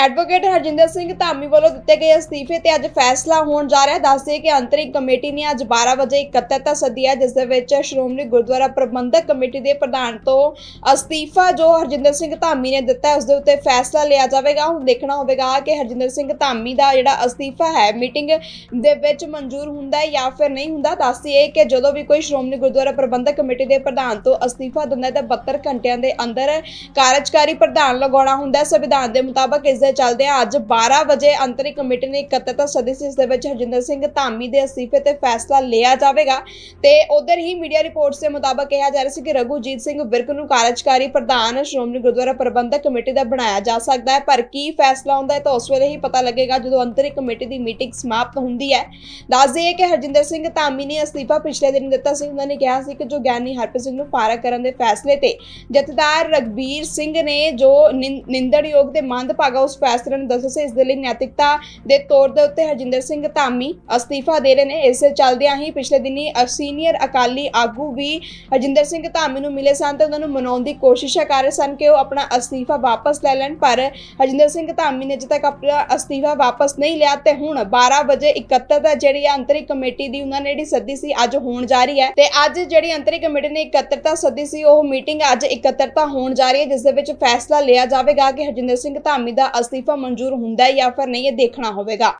Advocate Harjinder Singh Dhami ਵੱਲੋਂ ਦਿੱਤੇ ਗਏ ਅਸਤੀਫੇ ਤੇ ਅੱਜ ਫੈਸਲਾ ਹੋਣ ਜਾ ਰਿਹਾ ਹੈ। ਦੱਸਦੇ ਕਿ ਅੰਤਰਿਮ ਕਮੇਟੀ ਨੇ ਅੱਜ 12 ਵਜੇ ਇਕੱਤਰਤਾ ਸੱਦੀ ਹੈ, ਜਿਸ ਦੇ ਵਿੱਚ ਸ਼੍ਰੋਮਣੀ ਗੁਰਦੁਆਰਾ ਪ੍ਰਬੰਧਕ ਕਮੇਟੀ ਦੇ ਪ੍ਰਧਾਨ ਤੋਂ ਅਸਤੀਫਾ ਜੋ ਹਰਜਿੰਦਰ ਸਿੰਘ ਧਾਮੀ ਨੇ ਦਿੱਤਾ ਹੈ, ਉਸ ਦੇ ਉੱਤੇ ਫੈਸਲਾ ਲਿਆ ਜਾਵੇਗਾ। ਹੁਣ ਦੇਖਣਾ ਹੋਵੇਗਾ ਕਿ ਹਰਜਿੰਦਰ ਸਿੰਘ ਧਾਮੀ ਦਾ ਜਿਹੜਾ ਅਸਤੀਫਾ ਹੈ, ਮੀਟਿੰਗ ਦੇ ਵਿੱਚ ਮਨਜ਼ੂਰ ਹੁੰਦਾ ਹੈ ਜਾਂ ਫਿਰ ਨਹੀਂ ਹੁੰਦਾ। ਦੱਸਦੀਏ ਕਿ ਜਦੋਂ ਵੀ ਕੋਈ ਸ਼੍ਰੋਮਣੀ ਗੁਰਦੁਆਰਾ ਪ੍ਰਬੰਧਕ ਕਮੇਟੀ ਦੇ ਪ੍ਰਧਾਨ ਤੋਂ ਅਸਤੀਫਾ ਦਿੰਦਾ ਹੈ, ਤਾਂ 72 ਘੰਟਿਆਂ ਦੇ ਅੰਦਰ ਕਾਰਜਕਾਰੀ ਪ੍ਰਧਾਨ ਲਗਾਉਣਾ ਹੁੰਦਾ ਹੈ। ਸੰਵਿਧਾਨ ਦੇ ਮੁਤਾਬਕ ਇਸ ਦੇ ਚੱਲਦਿਆਂ ਅੱਜ 12 ਵਜੇ ਅੰਤਰਿਮ ਕਮੇਟੀ ਨੇ ਇਕੱਤਰਤਾ ਸਦੀ ਇਸ ਦੇ ਵਿੱਚ ਹਰਜਿੰਦਰ ਸਿੰਘ ਧਾਮੀ ਦੇ ਅਸਤੀਫੇ ਤੇ ਫੈਸਲਾ ਲਿਆ ਜਾਵੇਗਾ। ਤੇ ਉਧਰ ਹੀ ਮੀਡੀਆ ਰਿਪੋਰਟਸ ਦੇ ਮੁਤਾਬਕ ਕਿਹਾ ਜਾ ਰਿਹਾ ਸੀ ਕਿ ਰਘੂਜੀਤ ਸਿੰਘ ਵਿਰਕ ਨੂੰ ਕਾਰਜਕਾਰੀ ਪ੍ਰਧਾਨ ਸ਼੍ਰੋਮਣੀ ਗੁਰਦੁਆਰਾ ਪ੍ਰਬੰਧਕ ਕਮੇਟੀ ਦਾ ਬਣਾਇਆ ਜਾ ਸਕਦਾ ਹੈ। ਪਰ ਕੀ ਫੈਸਲਾ ਹੁੰਦਾ ਹੈ ਤਾਂ ਉਸ ਵੇਲੇ ਹੀ ਪਤਾ ਲੱਗੇਗਾ ਜਦੋਂ ਅੰਤਰਿਮ ਕਮੇਟੀ ਦੀ ਮੀਟਿੰਗ ਸਮਾਪਤ ਹੁੰਦੀ ਹੈ। ਦੱਸ ਦਈਏ ਕਿ ਹਰਜਿੰਦਰ ਸਿੰਘ ਧਾਮੀ ਨੇ ਅਸਤੀਫਾ ਪਿਛਲੇ ਦਿਨ ਦਿੱਤਾ ਸੀ। ਉਹਨਾਂ ਨੇ ਕਿਹਾ ਸੀ ਕਿ ਜੋ ਗਿਆਨੀ ਹਰਪ੍ਰੀਤ ਸਿੰਘ ਨੂੰ ਫਾਰਾ ਕਰਨ ਦੇ ਫੈਸਲੇ ਤੇ ਜਥੇਦਾਰ ਰਗਬੀਰ ਸਿੰਘ ਨੇ ਜੋ ਨਿੰ- ਨਿੰਦਣਯੋਗ ਤੇ ਮੰਦਭਾਗਾ ਉਸ ਫੈਸਲੇ ਨੂੰ ਦੱਸਿਆ ਸੀ, ਇਸ ਦੇ ਲਈ ਨੈਤਿਕਤਾ ਦੇ ਤੌਰ ਦੇ ਉੱਤੇ ਹਰਜਿੰਦਰ ਸਿੰਘ ਧਾਮੀ ਅਸਤੀਫਾ ਦੇ ਰਹੇ ਨੇ। ਇਸੇ ਚੱਲਦਿਆਂ ਹੀ ਪਿਛਲੇ ਦਿਨੀ ਸੀਨੀਅਰ ਅਕਾਲੀ ਆਗੂ ਵੀ ਹਰਜਿੰਦਰ ਸਿੰਘ ਧਾਮੀ ਨੂੰ ਮਿਲੇ ਸਨ ਤੇ ਉਹਨਾਂ ਨੂੰ ਮਨਾਉਣ ਦੀ ਕੋਸ਼ਿਸ਼ਾਂ ਕਰ ਰਹੇ ਸਨ ਕਿ ਉਹ ਆਪਣਾ ਅਸਤੀਫਾ ਵਾਪਸ ਲੈ ਲੈਣ, ਪਰ ਹਰਜਿੰਦਰ ਸਿੰਘ ਧਾਮੀ ਨੇ ਅਜੇ ਤੱਕ ਆਪਣਾ ਅਸਤੀਫਾ ਵਾਪਸ ਨਹੀਂ ਲਿਆ ਤੇ ਹੁਣ 12 ਵਜੇ ਇਕੱਤਰਤਾ ਜਿਹੜੀ ਹੈ ਕਮੇਟੀ ਦੀ ਉਹਨਾਂ ਨੇ ਜਿਹੜੀ ਸੱਦੀ ਸੀ, ਅੱਜ ਹੋਣ ਜਾ ਰਹੀ ਹੈ ਤੇ ਅੱਜ ਜਿਹੜੀ ਅੰਤਰਿਮ ਕਮੇਟੀ ਨੇ ਇਕੱਤਰਤਾ ਸੱਦੀ ਸੀ, ਉਹ ਮੀਟਿੰਗ ਅੱਜ ਇਕੱਤਰਤਾ ਹੋਣ ਜਾ ਰਹੀ ਹੈ, ਜਿਸ ਦੇ ਵਿੱਚ ਫੈਸਲਾ ਲਿਆ ਜਾਵੇਗਾ ਕਿ ਹਰਜਿੰਦਰ ਸਿੰਘ ਧਾਮੀ ਦਾ ਅਸਤੀਫਾ ਮਨਜ਼ੂਰ ਹੁੰਦਾ ਹੈ ਜਾਂ ਫਿਰ ਨਹੀਂ ਇਹ ਦੇਖਣਾ ਹੋਵੇਗਾ।